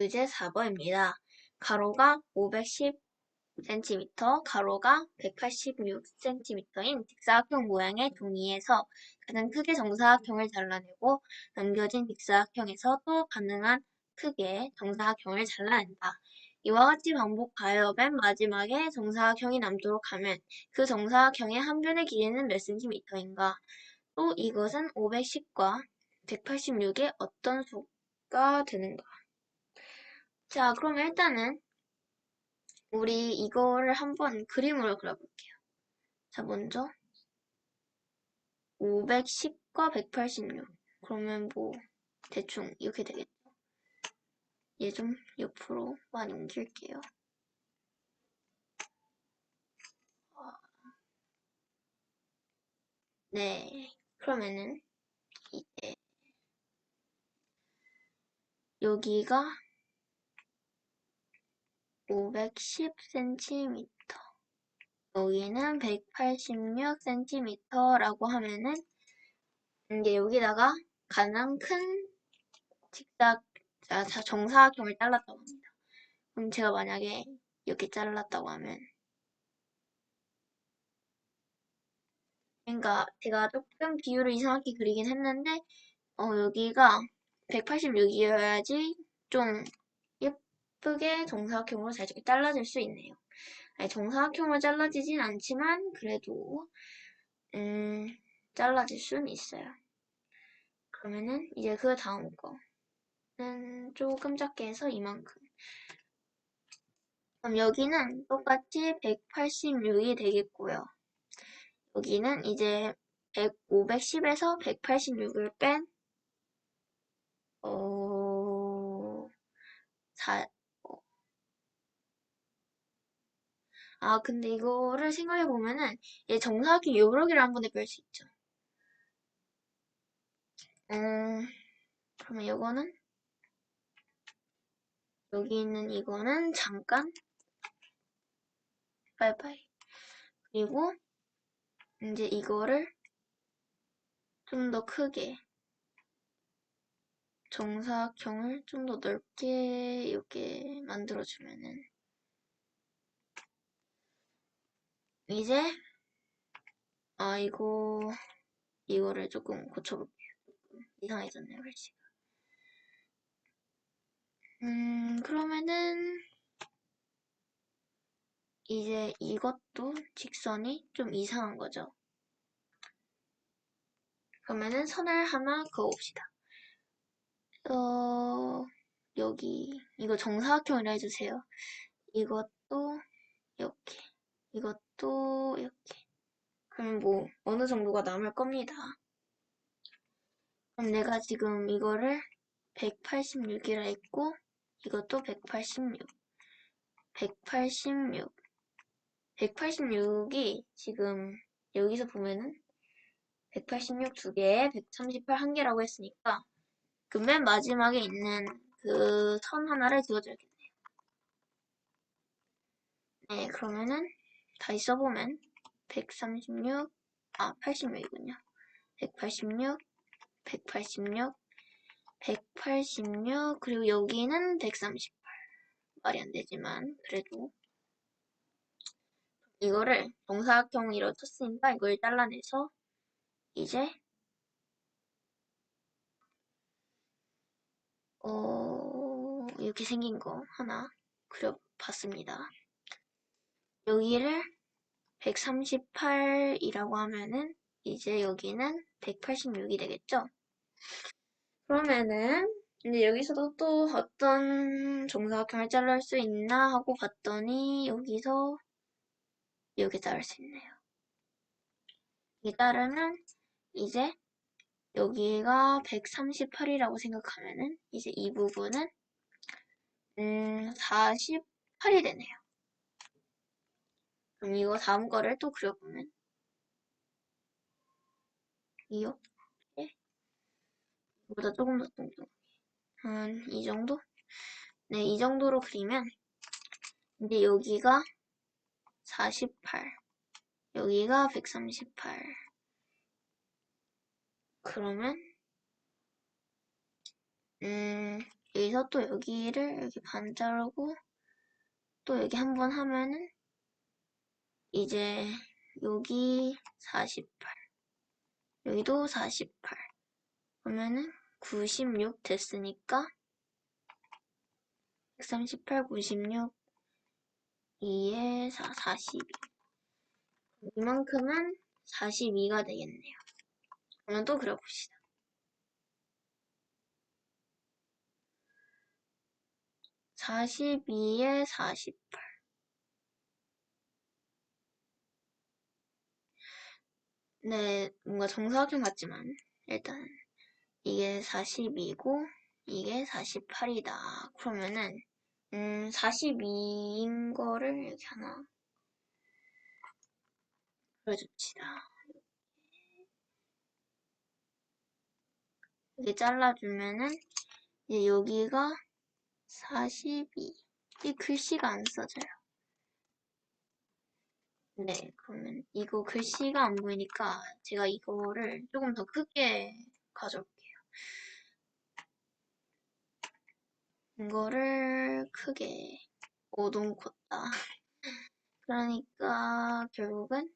문제 4번입니다. 가로가 510cm, 가로가 186cm인 직사각형 모양의 종이에서 가장 크게 정사각형을 잘라내고 남겨진 직사각형에서 또 가능한 크게 정사각형을 잘라낸다. 이와 같이 반복하여 맨 마지막에 정사각형이 남도록 하면 그 정사각형의 한 변의 길이는 몇 cm인가? 또 이것은 510과 186의 어떤 수가 되는가? 자, 그럼 일단은 우리 이거를 한번 그림으로 그려볼게요. 자, 먼저 510과 186. 그러면 뭐 대충 이렇게 되겠죠. 얘 좀 옆으로 많이 옮길게요. 네, 그러면은 이제 여기가 510cm, 여기는 186cm라고 하면은 이제 여기다가 가장 큰 직사, 아, 정사각형을 잘랐다고 합니다. 그럼 제가 만약에 이렇게 잘랐다고 하면 그러니까 제가 조금 비율을 이상하게 그리긴 했는데 어, 여기가 186이어야지 좀 예쁘게 정사각형으로 살짝 잘라질 수 있네요. 아니, 정사각형으로 잘라지진 않지만 그래도 음, 잘라질 수는 있어요. 그러면은 이제 그 다음 거는 조금 작게 해서 이만큼. 그럼 여기는 똑같이 186이 되겠고요. 여기는 이제 100, 510에서 186을 뺀 어, 4, 아, 근데 이거를 생각해보면은, 얘 정사각형 여러 개를 한 번에 뺄 수 있죠. 음, 그러면 이거는, 여기 있는 이거는 잠깐, 빠이빠이. 그리고, 이제 이거를 좀 더 크게, 정사각형을 좀 더 넓게 이렇게 만들어주면은, 이제 아 이거 이거를 조금 고쳐볼게요. 이상해졌네요 글씨가. 음 그러면은 이제 이것도 직선이 좀 이상한 거죠. 그러면은 선을 하나 그어봅시다. 어 여기 이거 정사각형이라 해주세요. 이것도 이렇게 이것도 이렇게. 그럼 뭐 어느 정도가 남을 겁니다. 그럼 내가 지금 이거를 186이라 했고 이것도 186. 186. 186이 지금 여기서 보면은 186 두 개에 138 한 개라고 했으니까 그 맨 마지막에 있는 그 선 하나를 지워줘야겠네요. 네, 그러면은 다시 써보면 136, 아 86이군요. 186, 186, 186, 그리고 여기는 138. 말이 안 되지만 그래도 이거를 정사각형으로 쳤으니까 이걸 잘라내서 이제 어 이렇게 생긴 거 하나 그려봤습니다. 여기를 138이라고 하면은 이제 여기는 186이 되겠죠? 그러면은 이제 여기서도 또 어떤 정사각형을 자를 수 있나 하고 봤더니 여기서 이렇게 자를 수 있네요. 이게 따르면 이제 여기가 138이라고 생각하면은 이제 이 부분은 음 48이 되네요. 그럼 이거 다음 거를 또 그려보면 이요? 예? 이보다 조금 더 뚱뚱하게 한이 정도? 네, 이 정도로 그리면 이제 여기가 48 여기가 138 그러면 음 여기 여기서 또 여기를 여기 반 자르고 또 여기 한 번 하면은 이제 여기 48 여기도 48 그러면은 96 됐으니까 138, 96 2에 4, 42 이만큼은 42가 되겠네요. 그러면 또 그려봅시다. 42에 48 네, 뭔가 정사각형 같지만 일단 이게 42고 이게 48이다. 그러면은 음 42인 거를 이렇게 하나 그려줍시다. 이렇게 잘라주면은 이제 여기가 42. 이 글씨가 안 써져요. 네, 그러면 이거 글씨가 안 보이니까 제가 이거를 조금 더 크게 가져올게요. 이거를 크게 오동 컸다. 그러니까 결국은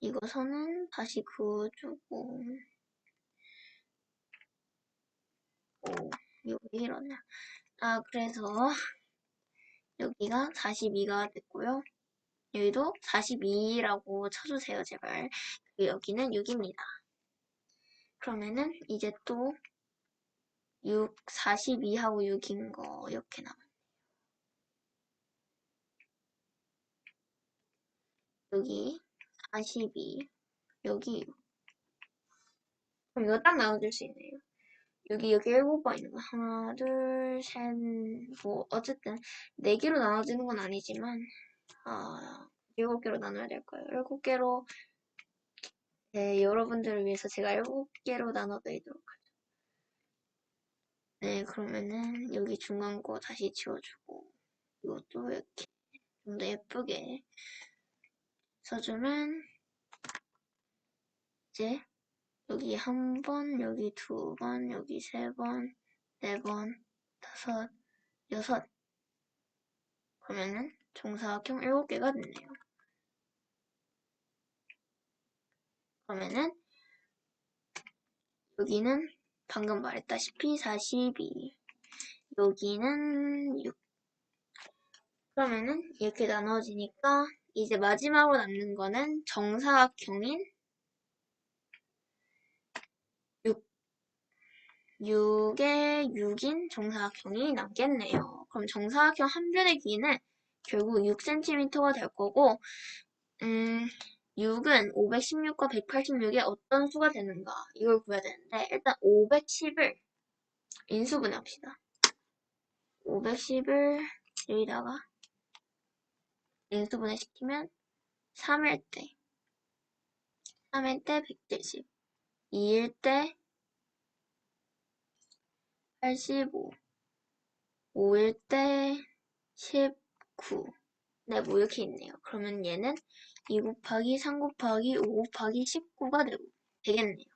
이거 선은 다시 그어주고 오, 이거 왜 이러냐. 아, 그래서 여기가 42가 됐고요. 여기도 42라고 쳐주세요, 제발. 여기는 6입니다. 그러면은 이제 또 6, 42하고 6인 거 이렇게 남았네요. 여기 42, 여기 6. 그럼 이거 딱 나눠줄 수 있네요. 여기 여기 일곱 번 있는 거 하나 둘 셋 뭐 어쨌든 네 개로 나눠지는 건 아니지만 아 일곱 개로 나눠야 될 거예요. 일곱 개로 네 여러분들을 위해서 제가 일곱 개로 나눠드리도록 하죠. 네 그러면은 여기 중간 거 다시 지워주고 이것도 이렇게 좀 더 예쁘게 써주면 이제 여기 한 번, 여기 두 번, 여기 세 번, 네 번, 다섯, 여섯. 그러면은 정사각형 일곱 개가 됐네요. 그러면은 여기는 방금 말했다시피 42. 여기는 6. 그러면은 이렇게 나눠지니까 이제 마지막으로 남는 거는 정사각형인 6에 6인 정사각형이 남겠네요. 그럼 정사각형 한 변의 길이는 결국 6cm가 될 거고 음, 6은 516과 186의 어떤 수가 되는가 이걸 구해야 되는데 일단 510을 인수분해 합시다. 510을 여기다가 인수분해 시키면 3일 때 3일 때 170, 2일 때 85, 5일 때 19. 네, 뭐 이렇게 있네요. 그러면 얘는 2 곱하기 3 곱하기 5 곱하기 19가 되고, 되겠네요.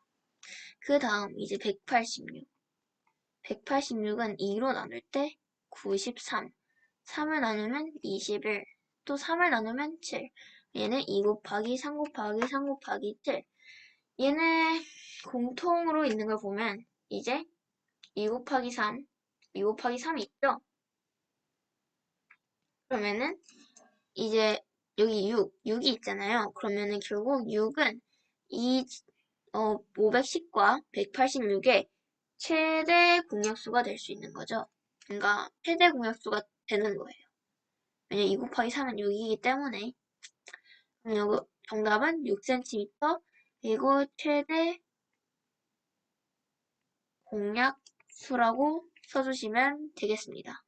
그 다음 이제 186. 186은 2로 나눌 때 93. 3을 나누면 21. 또 3을 나누면 7. 얘는 2 곱하기 3 곱하기 3 곱하기 7. 얘네 공통으로 있는 걸 보면 이제 2 곱하기 3, 2 곱하기 3이 있죠? 그러면은 이제 여기 6, 6이 있잖아요. 그러면은 결국 6은 이 어, 510과 186의 최대 공약수가 될 수 있는 거죠. 그러니까 최대 공약수가 되는 거예요. 왜냐 2 곱하기 3은 6이기 때문에 그럼 정답은 6cm 그리고 최대 공약 수라고 써주시면 되겠습니다.